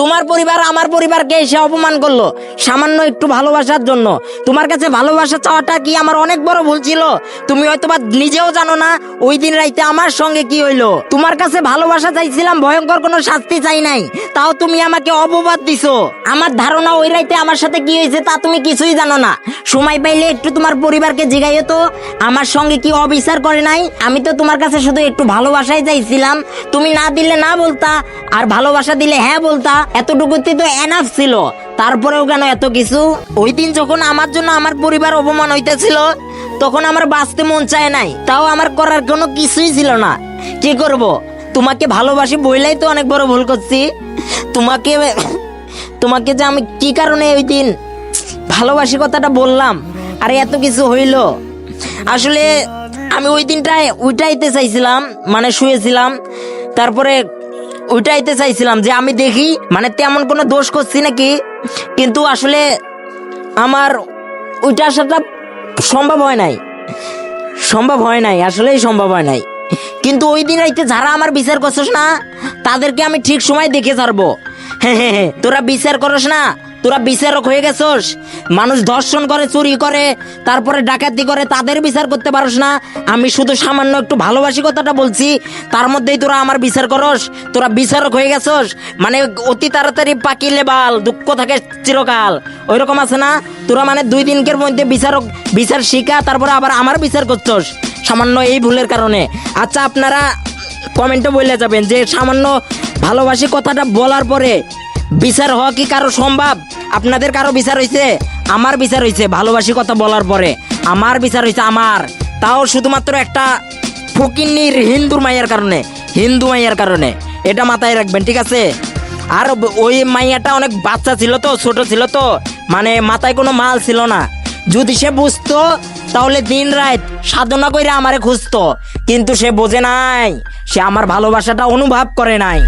তোমার পরিবার আমার পরিবারকে এসে অপমান করল। সামান্য একটু ভালোবাসার জন্য। তোমার কাছে ভালোবাসা চাওয়াটা কি আমার অনেক বড় ভুল ছিল? তুমি হয়তো বা নিজেও জানো না, ওই দিন রাইতে আমার সঙ্গে কি হইল। তোমার কাছে ভালোবাসা চাইছিলাম, ভয়ঙ্কর কোনো শাস্তি চাই নাই। তাও তুমি আমাকে অপবাদ দিছো। আমার ধারণা ওই রাইতে আমার সাথে কি হয়েছে তা তুমি কিছুই জানো না। সময় পাইলে একটু তোমার পরিবারকে জিগাইও তো। আমার সঙ্গে কি অবিচার করে নাই? আমি তো তোমার কাছে শুধু একটু ভালোবাসাই চাইছিলাম। তুমি না দিলে না বলতা, আর ভালোবাসা দিলে হ্যাঁ বলতা। এতটুকুতে তো এনাফ ছিল। তারপরেও কেন এত কিছু? ওই দিন যখন আমার জন্য আমার পরিবার অপমান হইতেছিল, তখন আমার বাঁচতে মন চায় নাই। তাও আমার করার কোনো কিছুই ছিল না। কি করব? তোমাকে ভালোবাসি বইলাই তো অনেক বড় ভুল করছি। তোমাকে তোমাকে যে আমি কি কারণে ওই দিন ভালোবাসি কথাটা বললাম? আরে এত কিছু হইল। আসলে আমি ওই দিনটায় উঠাইতে চাইছিলাম মানে শুয়েছিলাম। তারপরে উঠাইতে চাইছিলাম যে আমি দেখি মানে তেমন কোনো দোষ করছি নাকি? কিন্তু আসলে আমার ওইটা আসাটা সম্ভব হয় নাই। সম্ভব হয় নাই, আসলেই সম্ভব হয় নাই। কিন্তু ওই দিন রাইতে যারা আমার বিচার করছিস না, তাদেরকে আমি ঠিক সময় দেখে ছাড়বো। হ্যাঁ হ্যাঁ তোরা বিচার করস না। তোরা বিচারক হয়ে গেছস? মানুষ ধর্ষণ করে, চুরি করে, তারপরে ডাকাতি করে, তাদের বিচার করতে পারস না। আমি শুধু সামান্য একটু ভালোবাসি কথাটা বলছি। তার মধ্যেই তোরা আমার বিচার করস। তোরা বিচারক হয়ে গেছস? মানে অতি তাড়াতাড়ি পাকিলে বাল দুঃখ থাকে চিরকাল। ওই রকম আছে না? তোরা মানে দুই দিনকের মধ্যে বিচারক, বিচার শিখা, তারপরে আবার আমার বিচার করছস। সামান্য এই ভুলের কারণে। আচ্ছা আপনারা কমেন্টে বলে যাবেন যে সামান্য ভালোবাসি কথাটা বলার পরে বিচার হওয়া কি কারও সম্ভব? আপনাদের কারও বিচার হয়েছে আমার বিচার হয়েছে ভালোবাসি কথা বলার পরে। আমার বিচার হয়েছে আমার। তাও শুধুমাত্র একটা ফকিন্নির হিন্দুর মাইয়ার কারণে, হিন্দু মাইয়ার কারণে। এটা মাথায় রাখবেন, ঠিক আছে? আর ওই মাইয়াটা অনেক বাচ্চা ছিল তো, ছোট ছিল তো। মানে মাথায় কোনো মাল ছিল না। যদি সে বুঝতো, তাহলে দিন রাত সাধনা করে আমারে খুঁজতো। কিন্তু সে বোঝে নাই, সে আমার ভালোবাসাটা অনুভব করে নাই।